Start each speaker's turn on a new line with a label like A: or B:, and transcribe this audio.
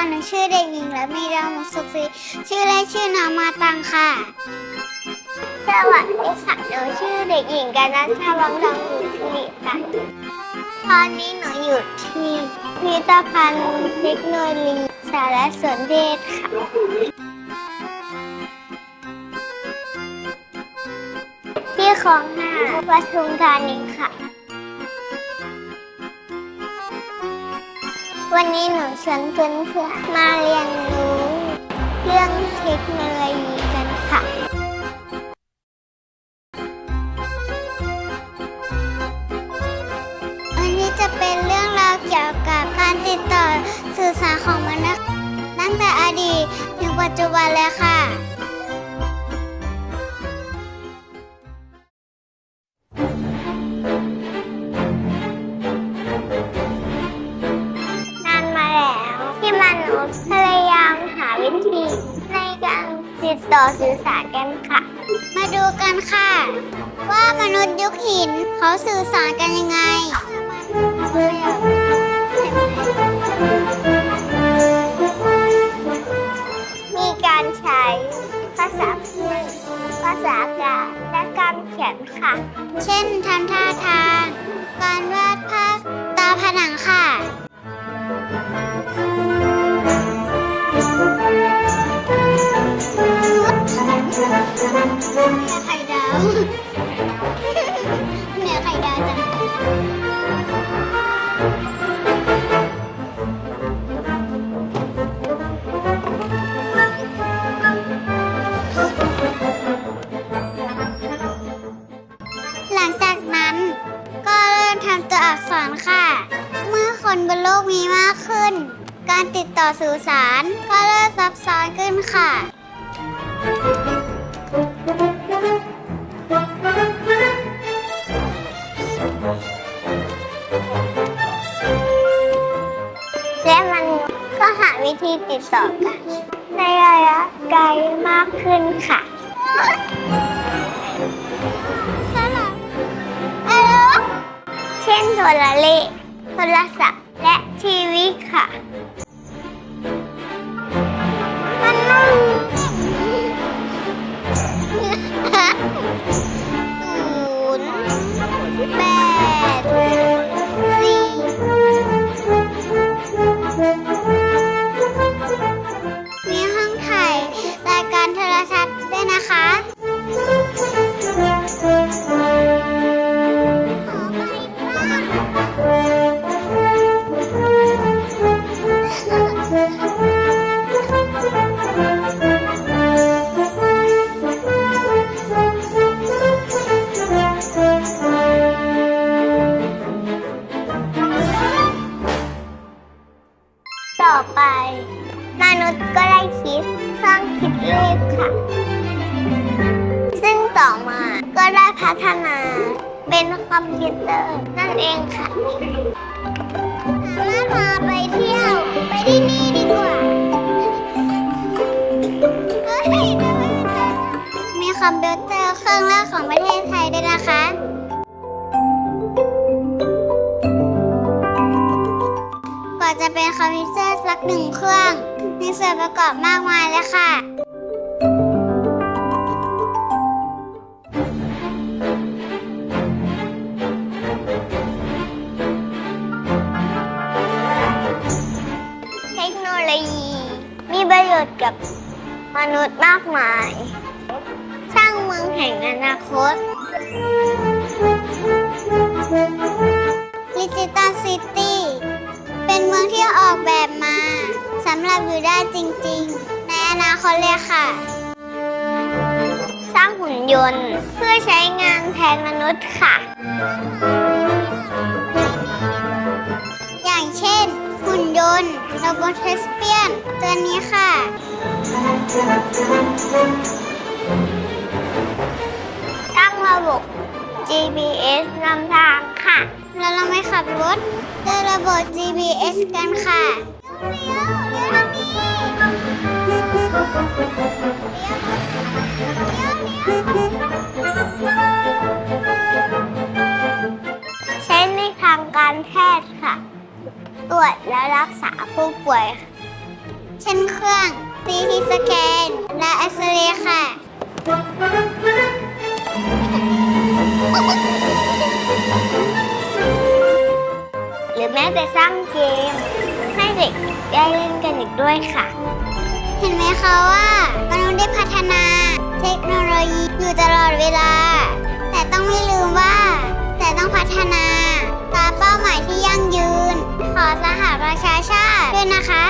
A: ค่ะหนูชื่อเด็กหญิงและมีดาวมุกสุขศรีชื่อเล่นชื่อน้องมาตังค่ะ สวัสดีค่ะหนูชื่อเด็กหญิงกานัชาวังทองสุสิริค่ะตอนนี้หนูอยู่ที่พิพิธภัณฑ์เทคโนโลยีสารสนเทศค่ะที่คลองห้าปทุมธานีค่ะ วันนี้หนูชวนเพื่อนๆมาเรียนรู้ เรื่องเทคโนโลยีกันค่ะ วันนี้จะเป็นเรื่องราวเกี่ยวกับการติดต่อสื่อสารของมนุษย์ตั้งแต่อดีตถึงปัจจุบันเลยค่ะ ติดต่อสื่อสารกันค่ะ มาดูกันค่ะ ว่ามนุษย์ยุคหินเขาสื่อสารกันยังไงมีการใช้ภาษาพูดภาษากายและการเขียนค่ะ เช่นทำท่าทาง การวาดภาพตาผนังค่ะ อักษรค่ะ เมื่อคนบนโลกมีมากขึ้น การติดต่อสื่อสารก็เริ่มซับซ้อนขึ้นค่ะ และมันก็หาวิธีติดต่อกัน ในระยะไกลมากขึ้นค่ะ เช่นโทรเลขโทรศัพท์และทีวีค่ะ คิดเลขค่ะ ซึ่งต่อมาก็ได้พัฒนาเป็นคอมพิวเตอร์นั่นเองค่ะสามารถพาไปเที่ยว ไปที่นี่ดีกว่ามีคอมพิวเตอร์เครื่องแรกของประเทศไทยด้วยนะคะกว่าจะเป็นคอมพิวเตอร์สักหนึ่งเครื่อง มีส่วนประกอบมากมายเลยค่ะ เทคโนโลยี มีประโยชน์กับมนุษย์มากมาย สร้างเมืองแห่งอนาคตดิจิตอลซิตี้ เป็นเมืองที่ออกแบบมาำหรับอยู่ได้จริงๆ ในอนาคตเลยค่ะ สร้างหุ่นยนต์เพื่อใช้งานแทนมนุษย์ค่ะ อย่างเช่น หุ่นยนต์โรบอทเทสเปียนตัวนี้ค่ะ ตั้งระบบ GPS นำทาง แล้วเราไม่ขับรถด้วยระบบ GPS กันค่ะเลี้ยวเลี้ยวทางนี้เลี้ยวเลี้ยวเลี้ยวใช้ในทางการแพทย์ค่ะ ตรวจและรักษาผู้ป่วยค่ะเช่นเครื่อง CT สแกน และเอ็กซเรย์ค่ะ หรือแม้แต่สร้างเกม ให้เด็กได้เล่นกันอีกด้วยค่ะ เห็นไหมคะว่ามนุษย์ได้พัฒนาเทคโนโลยีอยู่ตลอดเวลา แต่ต้องไม่ลืมว่า แต่ต้องพัฒนาตามเป้าหมายที่ยั่งยืน ขอสหประชาชาติด้วยนะคะ